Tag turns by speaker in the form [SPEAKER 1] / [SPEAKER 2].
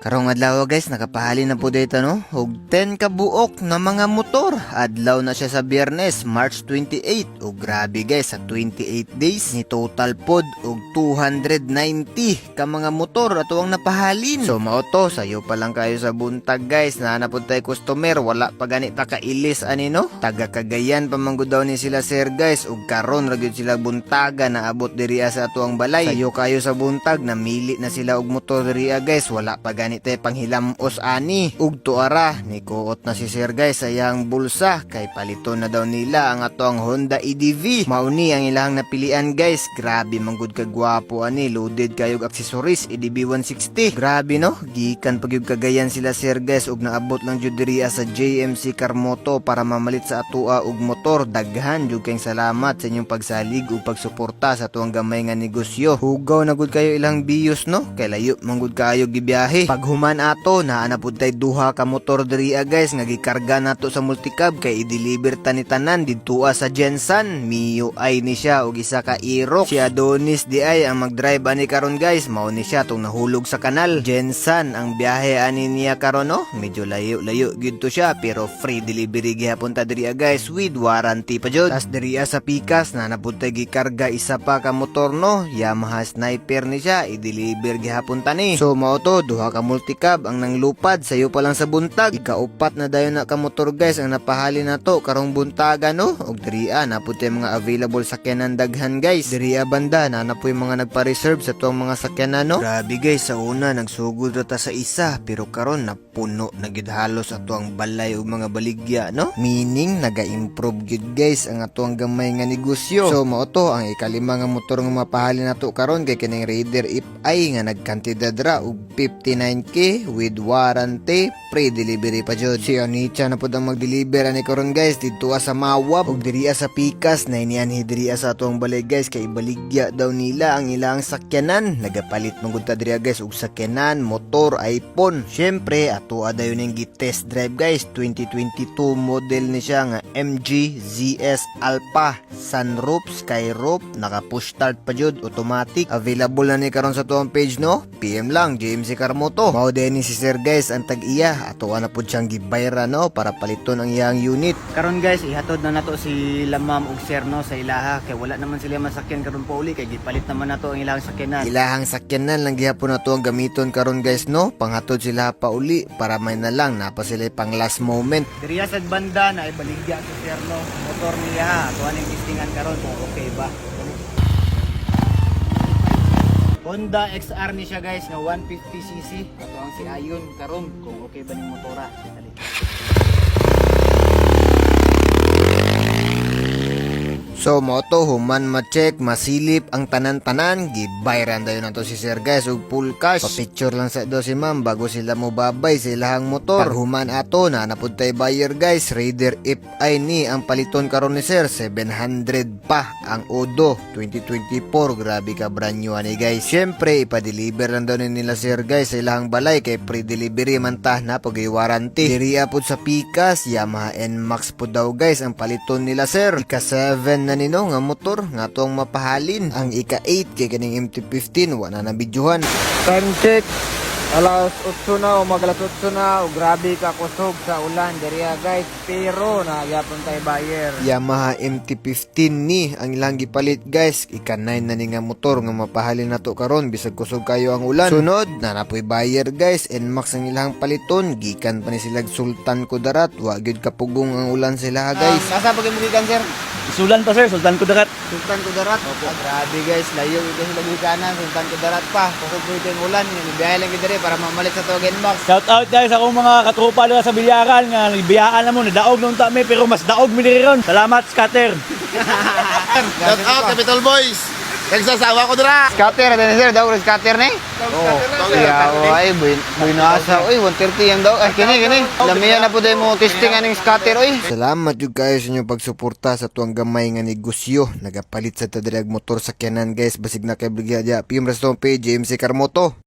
[SPEAKER 1] Karong adlaw guys, nakapahali na po dito no. Og 10 ka buok na mga motor. Adlaw na siya sa Biyernes, March 28. Og grabe guys, sa 28 days ni total pod og 290 ka mga motor ato ang napahalin. So mao to, sayo pa lang kayo sa buntag guys. Na po tayo customer, wala pa gani ta kailis ani no. Taga Cagayan pa daw ni sila sir guys. Og karon ra gyud sila buntaga na abot diri sa ato ang balay. Sayo kayo sa buntag, namili na sila og motor diri guys. Wala pa gani te panghilamos ani. Ug tuara ni kuot na si Sir guys sa iyang bulsa kay palito na daw nila ang ato ang Honda EDV mauni ang ilang napilian guys. Grabe manggod ka gwapo ani. Loaded kayog accessories EDV 160 grabe no? Gikan pagyud kagayan sila Sir guys ug naabot lang jud diriya sa JMC Carmoto para mamalit sa atua ug motor. Daghan jud kayong salamat sa inyong pagsalig ug pagsuporta sa tuwang gamay nga negosyo. Hugaw na gud kayo ilang bios no? Kay layo manggod kayo gibiyahe paghuman ato na pud tay duha ka motor diriya guys. Nga gikarga nato sa multicab kay i-deliver ta ni tanan didtua sa Jensan. Mio ay ni siya og isa ka Aerox si Adonis di ay ang magdrive ani karon guys. Mao ni siya tong nahulog sa kanal. Jensan ang biyahe ani niya karon no? Medyo layo-layo gyud to siya pero free delivery gihapon ta diriya guys with warranty pa jud. Tas diriya sa Pikas na napud tay gikarga isa pa ka motor no? Yamaha Sniper ni siya i-deliver gihapon ta ni. So mao to duha ka multicab ang nanglupad sayo pa lang sa buntag. Ikaupat na dayon na ka motor guys ang napahali na to karong buntaga no? Og diriya na po mga available sakyanan daghan guys. Diriya banda na na po yung mga nagpa-reserve sa tuwang mga sakyanan no? Grabe guys sa una nagsugod ta sa isa pero karon napuno na gid halos ato ang balay ug mga baligya no? Meaning naga-improve gid guys ang ato ang gamay nga negosyo. So mao to ang ikalima nga motor nga mapahali nato karon kay kining Raider If I nga nagkantidad ra og 59k with warranty pre-delivery pa jud. Si Onicha na pud ang mag-deliver ani karon guys. Dito sa Mawab ug diriya sa Pikas na inianhi diriya sa atong balay guys. Kay baligya daw nila ang ilang sakyanan. Nagapalit mangud ta diriya guys og sakyanan motor iPhone. Syempre ato dayon ning gi-test drive guys. 2022 model ni siya nga MG ZS Alpha sunroof skyroof. Naka push start pa jud automatic. Available na ni karon sa tuwang page no? PM lang JMC Carmoto mao din ni si Sir guys ang tag-iya. Ato na pud siyang gibayra no para paliton ang iyang unit.
[SPEAKER 2] Karon guys, ihatod na nato si Lamam ug Sir no sa ilaha. Kay wala naman sila masakyan karon pa uli kay gipalit naman nato ang ilang sakyanan.
[SPEAKER 1] ilahang sakyanan lang gihapon na to ang gamiton karon guys no? Panghatod sila pa uli para may na lang napa sila pang last moment.
[SPEAKER 2] Diriya sa banda na ibaligya si Sir no motor niya. Ato aning listingan karon kung okay ba. Honda XR ni siya guys nga 150cc. Ato ang si Ayon karon kung okay ba ning motora. Dali.
[SPEAKER 1] So mo to human ma-check masilip ang tanan-tanan gibayran dayon nato si Sir guys ug full cash. Pa-picture lang sa do si ma'am bago sila mo babay sa ilahang motor. Pag human ato na napud tay buyer guys. Raider if I ni ang paliton karon ni Sir 700 pa ang Odo 2024 grabe ka brand new ani guys. Syempre ipa-deliver lang daw ni nila Sir guys sa ilahang balay kay pre-delivery man ta na pag warranty. Diriya pud sa Pikas Yamaha NMAX po daw guys ang paliton nila Sir. Ika 7 na nino nga motor nga tuang mapahalin. Ang ika 8 kay kaning MT-15 wala na bidyuhan
[SPEAKER 2] Time check. Alas 8 na, umagalas 8 na, o grabe ka kusog sa ulan, diriya guys, pero nagyapon tayo buyer.
[SPEAKER 1] Yamaha MT-15 ni ang ilang gipalit guys. Ika 9 na ni nga motor nga mapahalin nato karon bisag kusog kayo ang ulan. Sunod. Na napoy buyer guys. NMAX ang ilang paliton. Gikan pa ni sila Sultan Kudarat. Wa gyud kapugong ang ulan sila guys.
[SPEAKER 2] Ah, nasa pag mugikan sir?
[SPEAKER 3] Isulan pa sir, Sultan Kudarat.
[SPEAKER 2] Sultan Kudarat. Opo. Ah, grabe guys, layo ito sila gikanan, Sultan Kudarat pa. Ito yung ulan, biyahe lang kita para mamalit sa Togen Box.
[SPEAKER 3] Shout out guys akong mga katropa nila sa Bilyaran nga biyaan na mo nadaog nung tami pero mas daog diri ron. Salamat scatter.
[SPEAKER 4] Shout out Capital Boys. Nagsasawa ko dira.
[SPEAKER 1] Scatter din sir daw scatter ni Oh, yeah, ay, buin, buinasa. Uy, 130 yan daw. Ay, kini, kini. Lamiya na po dahil mo testing aning scatter, uy. Salamat yung kayo sa inyong pagsuporta sa tuwang gamay nga negosyo. Nagapalit sa tadirag motor sa kanan, guys. Basig na kay Brigada. PM Page, JMC Carmoto.